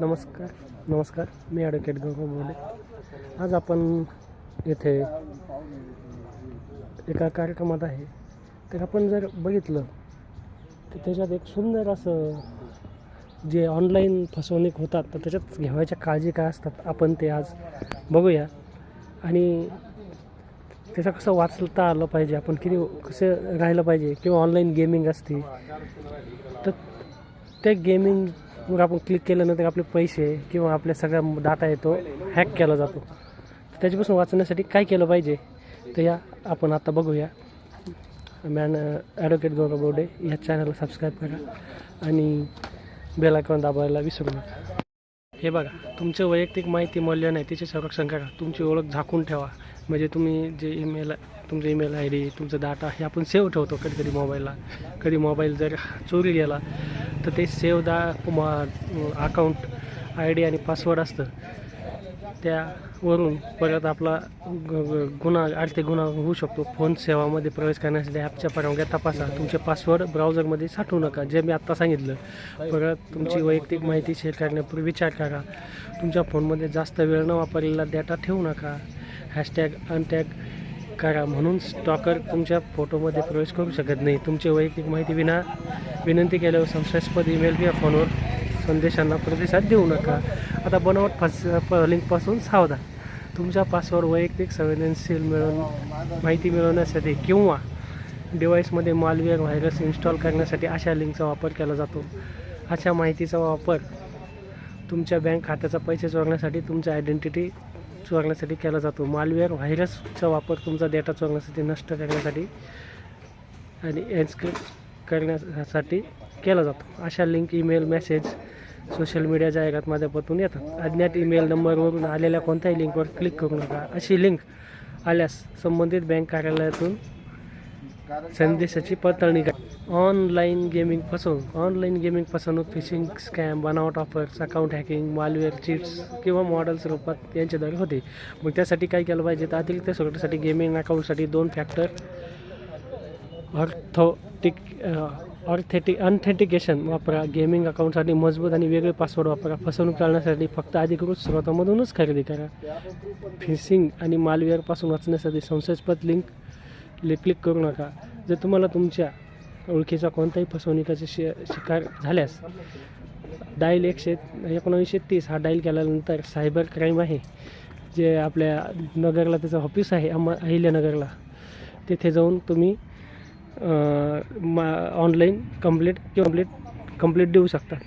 नमस्कार. नमस्कार. मी ॲडव्होकेट गौरव बोले आज आपण येथे एका कार्यक्रमात आहे. तर आपण जर बघितलं तर त्याच्यात एक सुंदर असं जे ऑनलाईन फसवणूक होतात तर त्याच्यात घ्यावायच्या काळजी काय असतात आपण ते आज बघूया. आणि त्याचं कसं वाचता आलं पाहिजे आपण किती कसं राहिलं पाहिजे किंवा ऑनलाईन गेमिंग असते तर त्या मग आपण क्लिक केल्यानंतर आपले पैसे किंवा आपल्या सगळा डाटा येतो हॅक केला जातो. तर त्याच्यापासून वाचण्यासाठी काय केलं पाहिजे? तर या आपण आता बघूया. Man advocate uh, Gaurav Borde या चॅनलला सबस्क्राईब करा आणि बेल आयकॉन दाबायला विसरू नका. हे बघा तुमचे वैयक्तिक माहिती मौल्य आहे तिचे संरक्षण करा. तुमची ओळख झाकून ठेवा. म्हणजे तुम्ही जे ईमेल तुमचं ईमेल आय डी तुमचं डाटा हे आपण सेव्ह ठेवतो कधी कधी मोबाईलला कधी मोबाईल जर चोरी गेला तर ते सेव दा अकाउंट आय डी आणि पासवर्ड असतं. त्यावरून परत आपला ग- गुन्हा आर्थिक गुन्हा होऊ शकतो. फोन सेवामध्ये प्रवेश करण्यासाठी ॲपच्या परवानग्या तपासा. तुमचे पासवर्ड ब्राउझरमध्ये साठवू नका. जे मी आत्ता सांगितलं परत तुमची वैयक्तिक माहिती शेअर करण्यापूर्वी विचार करा. तुमच्या फोनमध्ये जास्त वेळ न वापरलेला डेटा ठेवू नका. हॅशटॅग अनटॅग करा. म्हणून स्टॉकर तुमच्या फोटोमध्ये प्रवेश करू शकत नाही. तुमची वैयक्तिक माहिती विना विनंती केल्यावर संशयास्पद ईमेल किंवा फोनवर संदेशांना प्रतिसाद देऊ नका. आता बनावट फस प लिंकपासून सावधान. तुमच्या पासवर्ड वैयक्तिक संवेदनशील मिळवून माहिती मिळवण्यासाठी किंवा डिव्हाइसमध्ये मालवेअर व्हायरस इन्स्टॉल करण्यासाठी अशा लिंकचा वापर केला जातो. अशा माहितीचा वापर तुमच्या बँक खात्याचा पैसे चोरण्यासाठी तुमच्या आयडेंटिटी चोरण्यासाठी केला जातो. मालवेअर व्हायरसचा वापर तुमचा डेटा चोरण्यासाठी नष्ट करण्यासाठी आणि एन्स्क्रिप्ट करण्यासाठी केला जातो. अशा link email message social media जाहिरात माध्यमातून येतात. अज्ञात ईमेल नंबरवरून आलेल्या कोणत्याही लिंकवर क्लिक करू नका. अशी लिंक आल्यास संबंधित बँक कार्यालयातून संदेशाची पडताळणी करा. ऑनलाईन गेमिंग फसवणूक. ऑनलाईन गेमिंग फसवणूक फिशिंग स्कॅम बनावट ऑफर्स अकाउंट हॅकिंग मालवेअर चिट्स किंवा मॉडेल्स रूपात यांच्याद्वारे होते. मग त्यासाठी काय केलं पाहिजे? तर अतिरिक्त सुरक्षेसाठी गेमिंग अकाउंटसाठी दोन फॅक्टर ऑर्थोटिक ऑर्थेटिक अनथेंटिकेशन वापरा गेमिंग अकाउंटसाठी मजबूत आणि वेगळे पासवर्ड वापरा. फसवणूक टाळण्यासाठी फक्त अधिकृत स्रोतामधूनच खरेदी करा. फिशिंग आणि मालवेअरपासून वाचण्यासाठी संशयास्पद लिंक क्लिक करू नका. जर तुम्हाला तुमच्या ओळखीचा कोणताही फसवणुकीचे शि शिकार झाल्यास डायल एकशे एकोणावीसशे तीस हा डायल केल्यानंतर सायबर क्राईम आहे. जे आपल्या नगरला त्याचं ऑफिस आहे अम अहिल्यानगरला तिथे जाऊन तुम्ही मा ऑनलाईन कंप्लेट किंवा कंप्लेट कंप्लेट देऊ शकतात.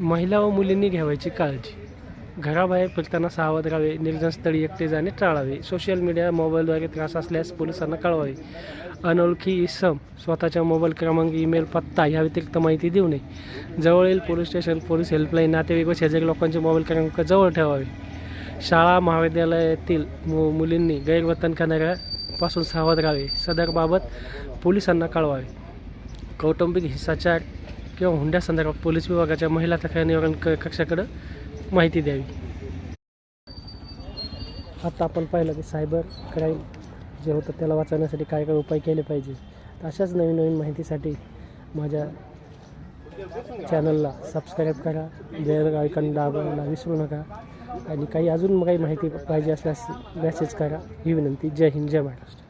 महिला व मुलींनी घ्यावायची काळजी. घराबाहेर फिरताना सावध राहावे निर्जनस्थळी एकटे जाणे टाळावे सोशल मीडिया मोबाईलद्वारे त्रास असल्यास पोलिसांना कळवावे. अनोळखी इसम स्वतःच्या मोबाईल क्रमांक ईमेल पत्ता या व्यतिरिक्त माहिती देऊ नये. जवळील पोलीस स्टेशन पोलीस हेल्पलाईन नातेवाईक व शेजारी लोकांचे मोबाईल क्रमांक जवळ ठेवावे. शाळा महाविद्यालयातील मु मुलींनी गैरवर्तन करणाऱ्यापासून सावध राहावे. सदरबाबत पोलिसांना कळवावे. कौटुंबिक हिंसाचार किंवा हुंड्यासंदर्भात पोलीस विभागाच्या महिला तक्रार निवारण क कक्षाकडं माहिती द्यावी. आता आपण पाहिलं की सायबर क्राईम जे होतं त्याला वाचवण्यासाठी काय काय उपाय केले पाहिजे. तर अशाच नवीन नवीन माहितीसाठी माझ्या चॅनलला सबस्क्राईब करा. बेल आयकॉन दाबायला विसरू नका. आणि काही अजून काही माहिती पाहिजे असल्यास मेसेज करा. ही विनंती. जय हिंद जय महाराष्ट्र.